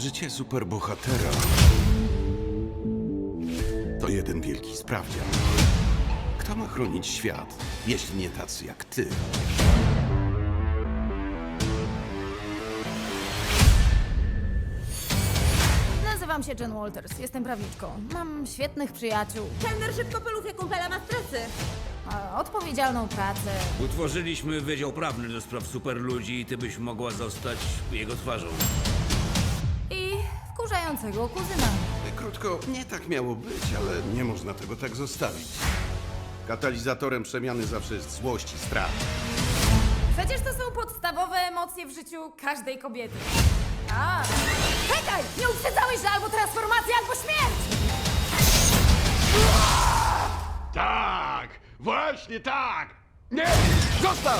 Życie superbohatera to jeden wielki sprawdzian. Kto ma chronić świat, jeśli nie tacy jak ty? Nazywam się Jen Walters, jestem prawniczką. Mam świetnych przyjaciół, Kelner szybko poluje kumpela ma a odpowiedzialną pracę. Utworzyliśmy Wydział Prawny do spraw superludzi i ty byś mogła zostać jego twarzą. Wkurzającego kuzyna. Krótko, nie tak miało być, ale nie można tego tak zostawić. Katalizatorem przemiany zawsze jest złość i strach. Przecież to są podstawowe emocje w życiu każdej kobiety. A, czekaj! Nie uprzedzałeś, że albo transformacja, albo śmierć! Tak! Właśnie tak! Nie! Został!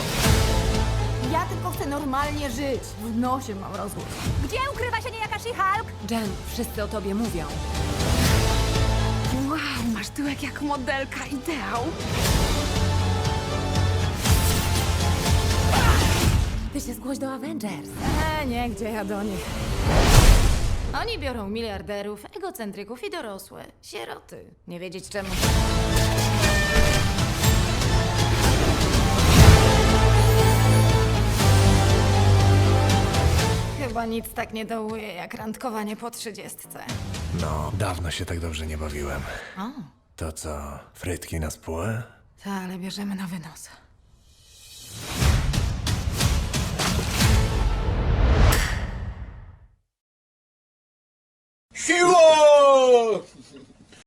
Ja tylko chcę normalnie żyć. W nosie mam rozłóż. Gdzie ukrywa się niejaka She-Hulk? Jen, wszyscy o tobie mówią. Wow, masz tyłek jak modelka ideał. Ty się zgłoś do Avengers. E, nie, gdzie ja do nich. Oni biorą miliarderów, egocentryków i dorosłe. Sieroty. Nie wiedzieć czemu. Chyba nic tak nie dołuje jak randkowanie po trzydziestce. No, dawno się tak dobrze nie bawiłem. O, To co, frytki na spółę? ta, ale bierzemy na wynos. Siłą!